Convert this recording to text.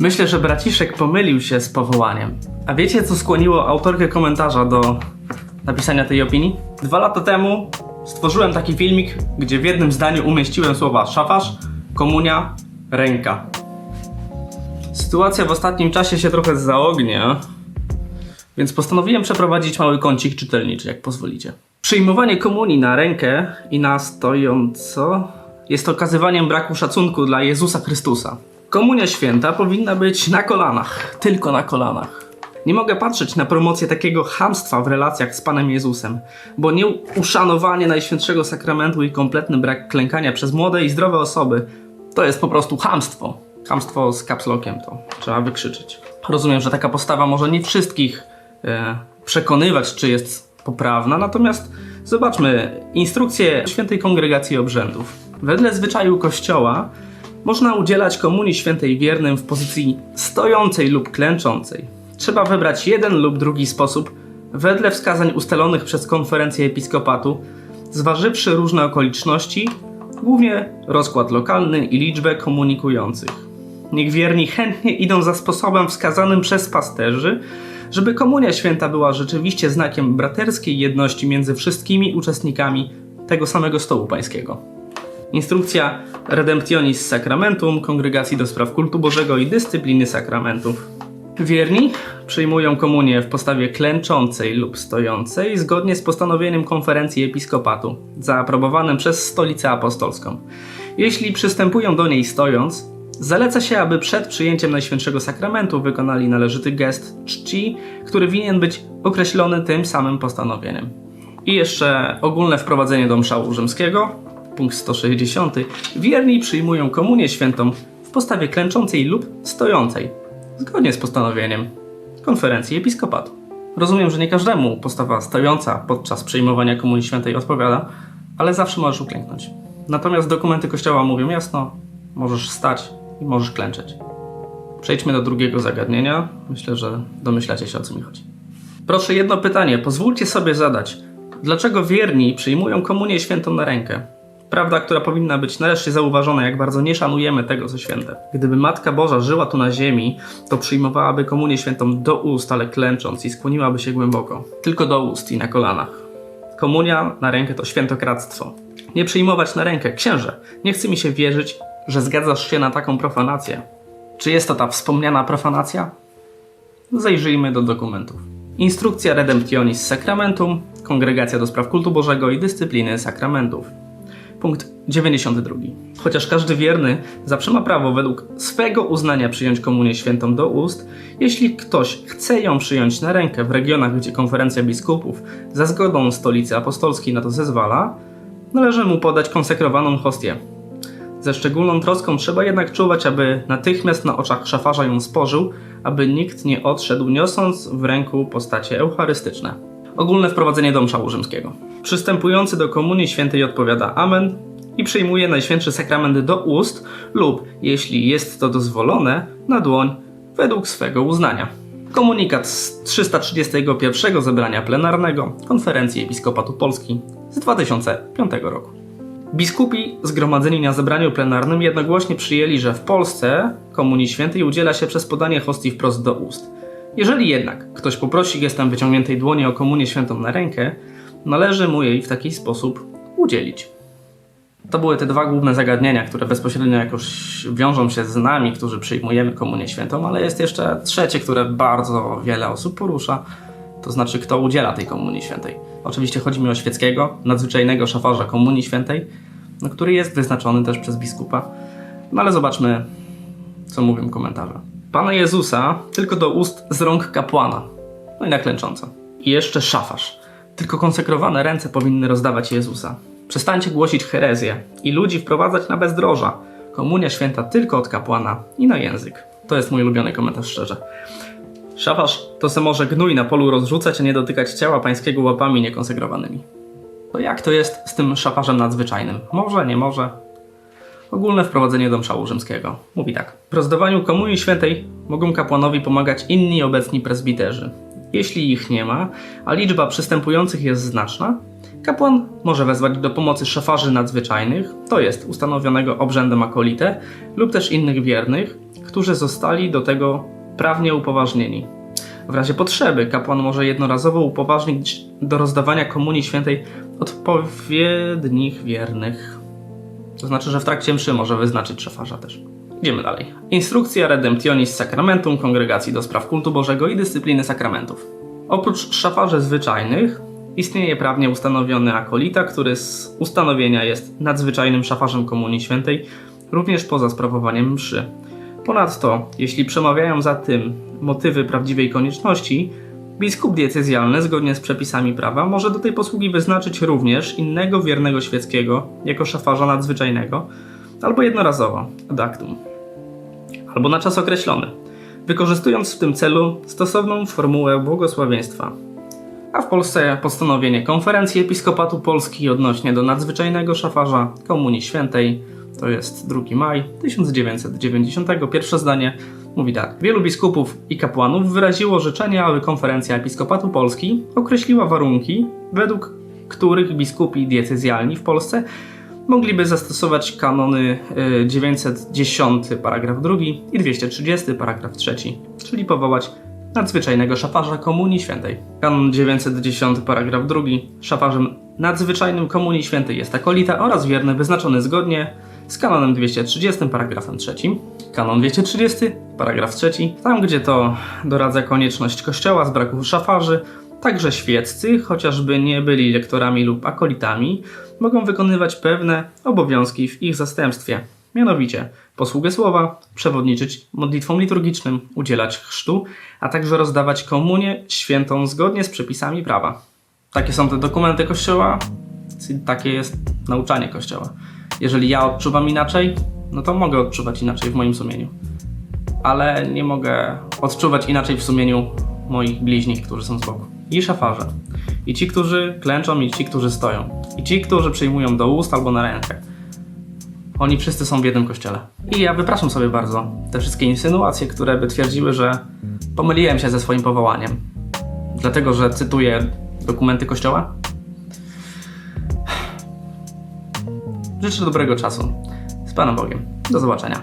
Myślę, że braciszek pomylił się z powołaniem. A wiecie, co skłoniło autorkę komentarza do napisania tej opinii? Dwa lata temu stworzyłem taki filmik, gdzie w jednym zdaniu umieściłem słowa szafarz, komunia, ręka. Sytuacja w ostatnim czasie się trochę zaognia, więc postanowiłem przeprowadzić mały kącik czytelniczy, jak pozwolicie. Przyjmowanie komunii na rękę i na stojąco jest okazywaniem braku szacunku dla Jezusa Chrystusa. Komunia święta powinna być na kolanach, tylko na kolanach. Nie mogę patrzeć na promocję takiego chamstwa w relacjach z Panem Jezusem, bo nieuszanowanie Najświętszego Sakramentu i kompletny brak klękania przez młode i zdrowe osoby to jest po prostu chamstwo. Chamstwo z kapslokiem to trzeba wykrzyczeć. Rozumiem, że taka postawa może nie wszystkich e, przekonywać, czy jest poprawna, natomiast zobaczmy instrukcję Świętej Kongregacji Obrzędów. Wedle zwyczaju Kościoła można udzielać komunii świętej wiernym w pozycji stojącej lub klęczącej. Trzeba wybrać jeden lub drugi sposób wedle wskazań ustalonych przez konferencję episkopatu, zważywszy różne okoliczności, głównie rozkład lokalny i liczbę komunikujących. Niech wierni chętnie idą za sposobem wskazanym przez pasterzy, żeby komunia święta była rzeczywiście znakiem braterskiej jedności między wszystkimi uczestnikami tego samego stołu pańskiego. Instrukcja Redemptionis Sacramentum Kongregacji do Spraw Kultu Bożego i Dyscypliny Sakramentów. Wierni przyjmują komunię w postawie klęczącej lub stojącej zgodnie z postanowieniem konferencji episkopatu, zaaprobowanym przez Stolicę Apostolską. Jeśli przystępują do niej stojąc, zaleca się, aby przed przyjęciem Najświętszego Sakramentu wykonali należyty gest czci, który winien być określony tym samym postanowieniem. I jeszcze ogólne wprowadzenie do mszału rzymskiego, punkt 160. Wierni przyjmują komunię świętą w postawie klęczącej lub stojącej, zgodnie z postanowieniem konferencji episkopatu. Rozumiem, że nie każdemu postawa stojąca podczas przyjmowania komunii świętej odpowiada, ale zawsze możesz uklęknąć. Natomiast dokumenty kościoła mówią jasno, możesz stać i możesz klęczeć. Przejdźmy do drugiego zagadnienia. Myślę, że domyślacie się o co mi chodzi. Proszę jedno pytanie, pozwólcie sobie zadać. Dlaczego wierni przyjmują komunię świętą na rękę? Prawda, która powinna być nareszcie zauważona, jak bardzo nie szanujemy tego, co święte. Gdyby Matka Boża żyła tu na ziemi, to przyjmowałaby komunię świętą do ust, ale klęcząc i skłoniłaby się głęboko. Tylko do ust i na kolanach. Komunia na rękę to świętokradztwo. Nie przyjmować na rękę. Księże, nie chce mi się wierzyć, że zgadzasz się na taką profanację. Czy jest to ta wspomniana profanacja? Zajrzyjmy do dokumentów. Instrukcja Redemptionis Sacramentum, Kongregacja do Spraw Kultu Bożego i Dyscypliny Sakramentów. Punkt 92. Chociaż każdy wierny zawsze ma prawo według swego uznania przyjąć komunię świętą do ust, jeśli ktoś chce ją przyjąć na rękę w regionach, gdzie konferencja biskupów za zgodą stolicy apostolskiej na to zezwala, należy mu podać konsekrowaną hostię. Ze szczególną troską trzeba jednak czuwać, aby natychmiast na oczach szafarza ją spożył, aby nikt nie odszedł niosąc w ręku postacie eucharystyczne. Ogólne wprowadzenie do mszału rzymskiego. Przystępujący do komunii świętej odpowiada Amen i przyjmuje Najświętszy Sakrament do ust lub, jeśli jest to dozwolone, na dłoń według swego uznania. Komunikat z 331 zebrania plenarnego Konferencji Episkopatu Polski z 2005 roku. Biskupi zgromadzeni na zebraniu plenarnym jednogłośnie przyjęli, że w Polsce Komunii Świętej udziela się przez podanie hostii wprost do ust. Jeżeli jednak ktoś poprosi gestem wyciągniętej dłoni o komunię świętą na rękę, należy mu jej w taki sposób udzielić. To były te dwa główne zagadnienia, które bezpośrednio jakoś wiążą się z nami, którzy przyjmujemy komunię świętą, ale jest jeszcze trzecie, które bardzo wiele osób porusza, to znaczy kto udziela tej komunii świętej. Oczywiście chodzi mi o świeckiego, nadzwyczajnego szafarza komunii świętej, no, który jest wyznaczony też przez biskupa. No ale zobaczmy, co mówią komentarze. Pana Jezusa tylko do ust z rąk kapłana, no i na klęcząco. I jeszcze szafarz. Tylko konsekrowane ręce powinny rozdawać Jezusa. Przestańcie głosić herezję i ludzi wprowadzać na bezdroża. Komunia święta tylko od kapłana i na język. To jest mój ulubiony komentarz szczerze. Szafarz to se może gnój na polu rozrzucać, a nie dotykać ciała pańskiego łapami niekonsekrowanymi. To jak to jest z tym szafarzem nadzwyczajnym? Może, nie może? Ogólne wprowadzenie do mszału rzymskiego. Mówi tak. W rozdawaniu komunii świętej mogą kapłanowi pomagać inni obecni prezbiterzy. Jeśli ich nie ma, a liczba przystępujących jest znaczna, kapłan może wezwać do pomocy szafarzy nadzwyczajnych, to jest ustanowionego obrzędem akolitę, lub też innych wiernych, którzy zostali do tego prawnie upoważnieni. W razie potrzeby kapłan może jednorazowo upoważnić do rozdawania komunii świętej odpowiednich wiernych. To znaczy, że w trakcie mszy może wyznaczyć szafarza też. Idziemy dalej. Instrukcja Redemptionis Sacramentum Kongregacji do Spraw Kultu Bożego i Dyscypliny Sakramentów. Oprócz szafarzy zwyczajnych istnieje prawnie ustanowiony akolita, który z ustanowienia jest nadzwyczajnym szafarzem Komunii Świętej, również poza sprawowaniem mszy. Ponadto, jeśli przemawiają za tym motywy prawdziwej konieczności, biskup diecezjalny, zgodnie z przepisami prawa, może do tej posługi wyznaczyć również innego wiernego świeckiego jako szafarza nadzwyczajnego, albo jednorazowo, ad actum, albo na czas określony, wykorzystując w tym celu stosowną formułę błogosławieństwa. A w Polsce postanowienie Konferencji Episkopatu Polski odnośnie do nadzwyczajnego szafarza Komunii Świętej, to jest 2 maj 1990, pierwsze zdanie mówi tak. Wielu biskupów i kapłanów wyraziło życzenie, aby Konferencja Episkopatu Polski określiła warunki, według których biskupi diecezjalni w Polsce mogliby zastosować kanony y, 910 paragraf 2 i 230 paragraf 3, czyli powołać nadzwyczajnego szafarza Komunii Świętej. Kanon 910 paragraf 2 szafarzem nadzwyczajnym Komunii Świętej jest akolita oraz wierny wyznaczony zgodnie z kanonem 230 paragrafem 3. Kanon 230 paragraf 3 tam gdzie to doradza konieczność kościoła z braku szafarzy Także świeccy, chociażby nie byli lektorami lub akolitami, mogą wykonywać pewne obowiązki w ich zastępstwie. Mianowicie posługę słowa, przewodniczyć modlitwom liturgicznym, udzielać chrztu, a także rozdawać komunię świętą zgodnie z przepisami prawa. Takie są te dokumenty Kościoła, takie jest nauczanie Kościoła. Jeżeli ja odczuwam inaczej, no to mogę odczuwać inaczej w moim sumieniu. Ale nie mogę odczuwać inaczej w sumieniu moich bliźnich, którzy są z boku. I szafarze. I ci, którzy klęczą, i ci, którzy stoją. I ci, którzy przyjmują do ust albo na rękę. Oni wszyscy są w jednym kościele. I ja wypraszam sobie bardzo te wszystkie insynuacje, które by twierdziły, że pomyliłem się ze swoim powołaniem. Dlatego, że cytuję dokumenty kościoła. Życzę dobrego czasu. Z Panem Bogiem. Do zobaczenia.